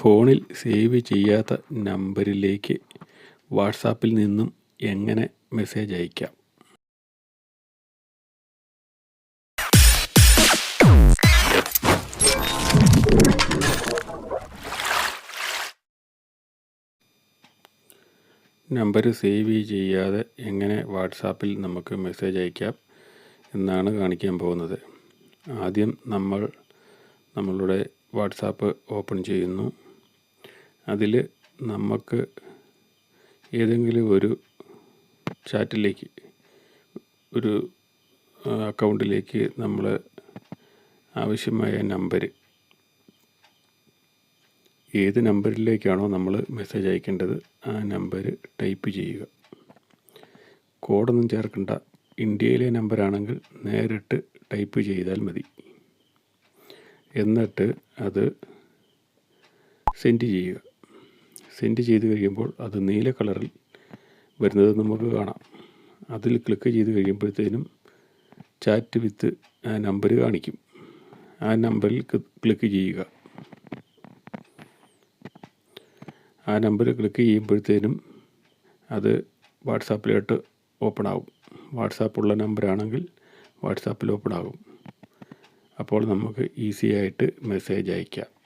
ഫോണിൽ സേവ് ചെയ്യാത്ത നമ്പറിലേക്ക് വാട്സാപ്പിൽ നിന്നും എങ്ങനെ മെസ്സേജ് അയക്കാം? നമ്പർ സേവ് ചെയ്യാതെ എങ്ങനെ വാട്സാപ്പിൽ നമുക്ക് മെസ്സേജ് അയക്കാം എന്നാണ് കാണിക്കാൻ പോകുന്നത്. ആദ്യം നമ്മൾ നമ്മളുടെ വാട്സാപ്പ് ഓപ്പൺ ചെയ്യുന്നു. അതിൽ നമുക്ക് ഏതെങ്കിലും ഒരു ചാറ്റിലേക്ക് ഒരു അക്കൗണ്ടിലേക്ക് നമ്മൾ ആവശ്യമായ നമ്പർ ഏത് നമ്പറിലേക്കാണോ നമ്മൾ മെസ്സേജ് അയക്കേണ്ടത് ആ നമ്പർ ടൈപ്പ് ചെയ്യുക. കോഡൊന്നും ചേർക്കണ്ട. ഇന്ത്യയിലെ നമ്പറാണെങ്കിൽ നേരിട്ട് ടൈപ്പ് ചെയ്താൽ മതി. എന്നിട്ട് അത് സെൻഡ് ചെയ്യുക. സെൻഡ് ചെയ്ത് കഴിയുമ്പോൾ അത് നീല കളറിൽ വരുന്നത് നമുക്ക് കാണാം. അതിൽ ക്ലിക്ക് ചെയ്ത് കഴിയുമ്പോഴത്തേനും ചാറ്റ് വിത്ത് ആ നമ്പർ കാണിക്കും. ആ നമ്പറിൽ ക്ലിക്ക് ചെയ്യുക. ആ നമ്പർ ക്ലിക്ക് ചെയ്യുമ്പോഴത്തേനും അത് വാട്സാപ്പിലോട്ട് ഓപ്പൺ ആകും വാട്സാപ്പുള്ള നമ്പറാണെങ്കിൽ വാട്സാപ്പിൽ ഓപ്പൺ ആകും അപ്പോൾ നമുക്ക് ഈസി ആയിട്ട് മെസ്സേജ് അയക്കാം.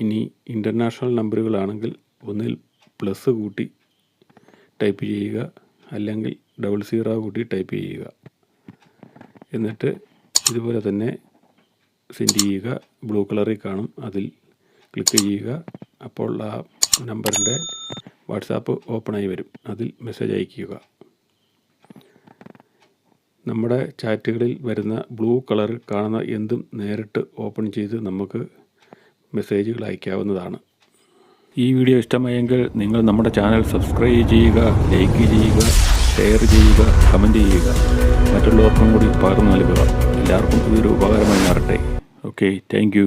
ഇനി ഇന്റർനാഷണൽ നമ്പറുകളാണെങ്കിൽ ഒന്നിൽ പ്ലസ് കൂട്ടി ടൈപ്പ് ചെയ്യുക. അല്ലെങ്കിൽ ഡബിൾ സീറോ കൂട്ടി ടൈപ്പ് ചെയ്യുക. എന്നിട്ട് ഇതുപോലെ തന്നെ സെൻഡ് ചെയ്യുക. ബ്ലൂ കളറിൽ കാണും. അതിൽ ക്ലിക്ക് ചെയ്യുക. അപ്പോൾ ആ നമ്പറിന്റെ വാട്സാപ്പ് ഓപ്പണായി വരും. അതിൽ മെസ്സേജ് അയക്കുക നമ്മുടെ ചാറ്റുകളിൽ വരുന്ന ബ്ലൂ കളർ കാണുന്ന എന്തും നേരിട്ട് ഓപ്പൺ ചെയ്ത് നമുക്ക് മെസ്സേജുകൾ അയക്കാവുന്നതാണ് ഈ വീഡിയോ ഇഷ്ടമായെങ്കിൽ നിങ്ങൾ നമ്മുടെ ചാനൽ സബ്സ്ക്രൈബ് ചെയ്യുക ലൈക്ക് ചെയ്യുക ഷെയർ ചെയ്യുക കമന്റ് ചെയ്യുക. മറ്റുള്ളവർക്കും കൂടി പകർന്നു നൽകുക. എല്ലാവർക്കും ഇതൊരു ഉപകാരമായി മാറട്ടെ. Okay thank